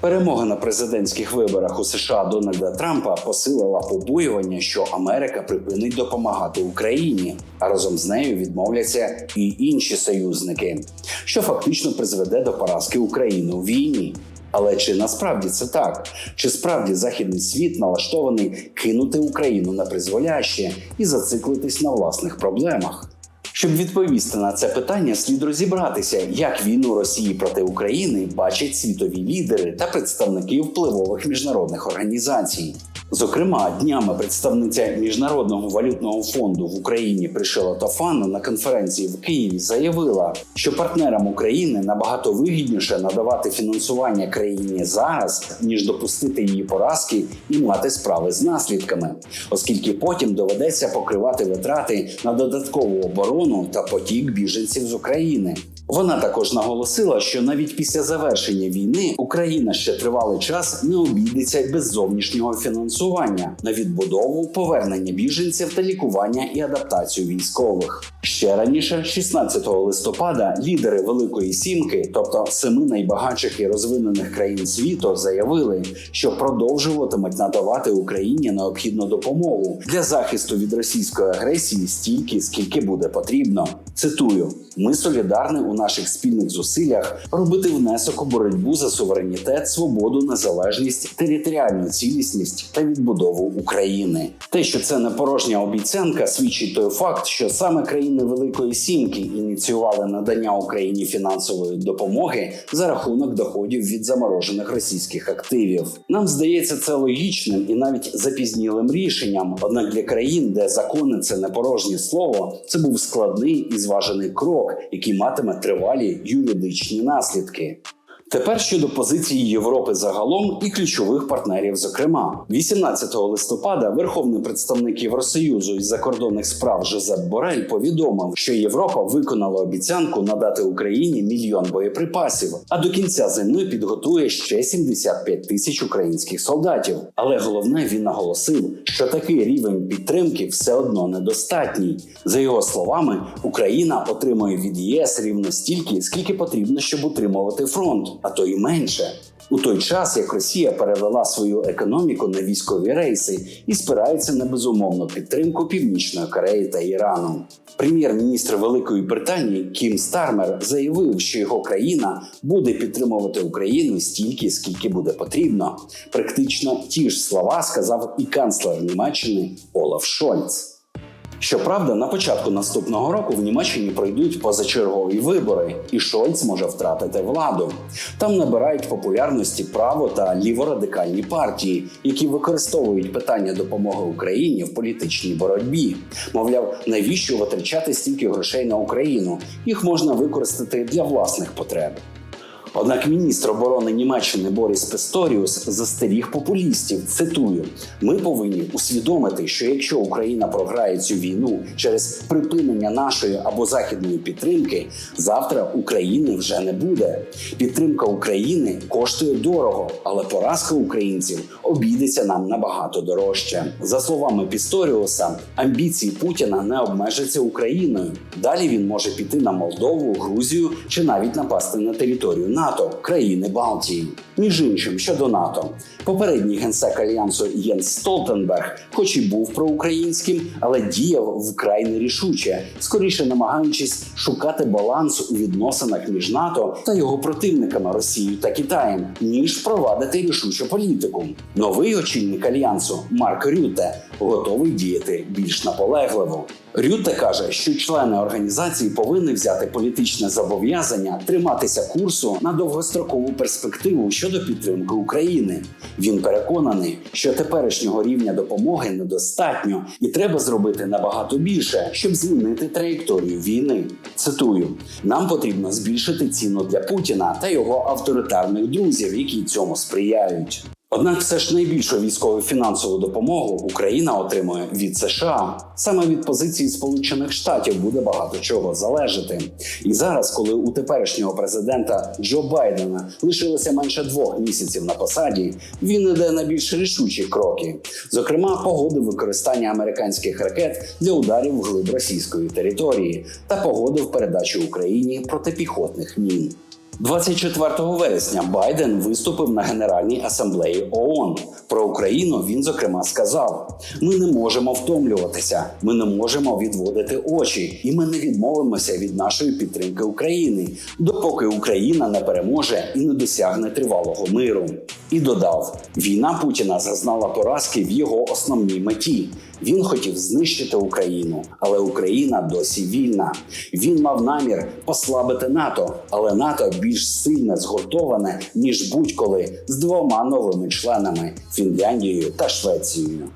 Перемога на президентських виборах у США Дональда Трампа посилила побоювання, що Америка припинить допомагати Україні, а разом з нею відмовляться і інші союзники, що фактично призведе до поразки України у війні. Але чи насправді це так? Чи справді західний світ налаштований кинути Україну на призволяще і зациклитись на власних проблемах? Щоб відповісти на це питання, слід розібратися, як війну Росії проти України бачать світові лідери та представники впливових міжнародних організацій. Зокрема, днями представниця міжнародного валютного фонду в Україні Пришила Тофана на конференції в Києві заявила, що партнерам України набагато вигідніше надавати фінансування країні зараз, ніж допустити її поразки і мати справи з наслідками, оскільки потім доведеться покривати витрати на додаткову оборону та потік біженців з України. Вона також наголосила, що навіть після завершення війни Україна ще тривалий час не обійдеться без зовнішнього фінансування на відбудову, повернення біженців та лікування і адаптацію військових. Ще раніше, 16 листопада, лідери Великої Сімки, тобто семи найбагатших і розвинених країн світу, заявили, що продовжуватимуть надавати Україні необхідну допомогу для захисту від російської агресії стільки, скільки буде потрібно. Цитую: ми солідарні у наших спільних зусиллях робити внесок у боротьбу за суверенітет, свободу, незалежність, територіальну цілісність та відбудову України. Те, що це не порожня обіцянка, свідчить той факт, що саме країни Великої Сімки ініціювали надання Україні фінансової допомоги за рахунок доходів від заморожених російських активів. Нам здається це логічним і навіть запізнілим рішенням. Однак для країн, де закони це не порожнє слово, це був складний і зважений крок, який матиме тривалі юридичні наслідки. Тепер щодо позиції Європи загалом і ключових партнерів. Зокрема, 18 листопада верховний представник Євросоюзу із закордонних справ Жозеп Борель повідомив, що Європа виконала обіцянку надати Україні мільйон боєприпасів, а до кінця зими підготує ще 75 тисяч українських солдатів. Але головне він наголосив, що такий рівень підтримки все одно недостатній. За його словами, Україна отримує від ЄС рівно стільки, скільки потрібно, щоб утримувати фронт а то й менше. У той час як Росія перевела свою економіку на військові рейси і спирається на безумовну підтримку Північної Кореї та Ірану. Прем'єр-міністр Великої Британії Кім Стармер заявив, що його країна буде підтримувати Україну стільки, скільки буде потрібно. Практично ті ж слова сказав і канцлер Німеччини Олаф Шольц. Щоправда, на початку наступного року в Німеччині пройдуть позачергові вибори, і Шольц може втратити владу. Там набирають популярності право та ліворадикальні партії, які використовують питання допомоги Україні в політичній боротьбі. Мовляв, навіщо витрачати стільки грошей на Україну? Їх можна використати для власних потреб. Однак міністр оборони Німеччини Боріс Песторіус застеріг популістів. Цитую: ми повинні усвідомити, що якщо Україна програє цю війну через припинення нашої або західної підтримки, завтра України вже не буде. Підтримка України коштує дорого, але поразка українців обійдеться нам набагато дорожче. За словами Пісторіуса, амбіції Путіна не обмежаться Україною. Далі він може піти на Молдову, Грузію чи навіть напасти на територію НАТО, країни Балтії. Між іншим, щодо НАТО, попередній генсек альянсу Єнс Столтенберг, хоч і був проукраїнським, але діяв вкрай нерішуче, скоріше намагаючись шукати баланс у відносинах між НАТО та його противниками Росією та Китаєм, ніж провадити рішучу політику. Новий очільник альянсу Марк Рюте готовий діяти більш наполегливо. Рюте каже, що члени організації повинні взяти політичне зобов'язання триматися курсу на довгострокову перспективу щодо підтримки України. Він переконаний, що теперішнього рівня допомоги недостатньо, і треба зробити набагато більше, щоб змінити траєкторію війни. Цитую: нам потрібно збільшити ціну для Путіна та його авторитарних друзів, які цьому сприяють. Однак, все ж найбільшу військову фінансову допомогу Україна отримує від США. Саме від позиції Сполучених Штатів буде багато чого залежати. І зараз, коли у теперішнього президента Джо Байдена лишилося менше двох місяців на посаді, він іде на більш рішучі кроки. Зокрема, погодив використання американських ракет для ударів в глиб російської території та погодив передачу Україні протипіхотних мін. 24 вересня Байден виступив на Генеральній асамблеї ООН. Про Україну він зокрема сказав: ми не можемо втомлюватися, ми не можемо відводити очі, і ми не відмовимося від нашої підтримки України, допоки Україна не переможе і не досягне тривалого миру. І додав: війна Путіна зазнала поразки в його основній меті. Він хотів знищити Україну, але Україна досі вільна. Він мав намір послабити НАТО, але НАТО більш сильно згуртоване ніж будь-коли з двома новими членами Фінляндією та Швецією.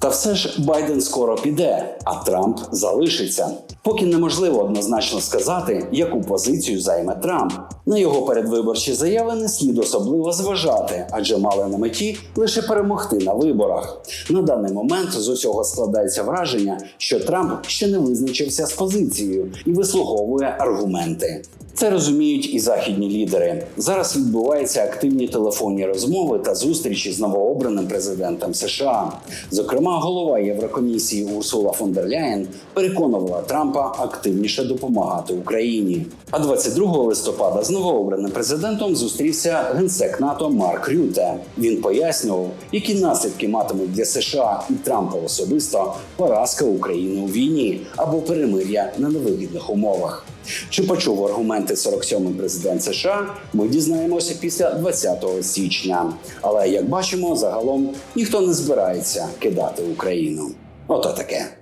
Та все ж Байден скоро піде, а Трамп залишиться. Поки неможливо однозначно сказати, яку позицію займе Трамп. На його передвиборчі заяви не слід особливо зважати, адже мали на меті лише перемогти на виборах. На даний момент з усього складається враження, що Трамп ще не визначився з позицією і вислуговує аргументи. Це розуміють і західні лідери. Зараз відбуваються активні телефонні розмови та зустрічі з новообраним президентом США. Зокрема, голова Єврокомісії Урсула фон дер Ляєн переконувала Трампа активніше допомагати Україні. А 22 листопада з новообраним президентом зустрівся генсек НАТО Марк Рюте. Він пояснював, які наслідки матимуть для США і Трампа особисто поразка України у війні або перемир'я на невигідних умовах. Чи почув аргументи 47-й президент США? Ми дізнаємося після 20 січня. Але як бачимо, загалом ніхто не збирається кидати Україну. Ото таке.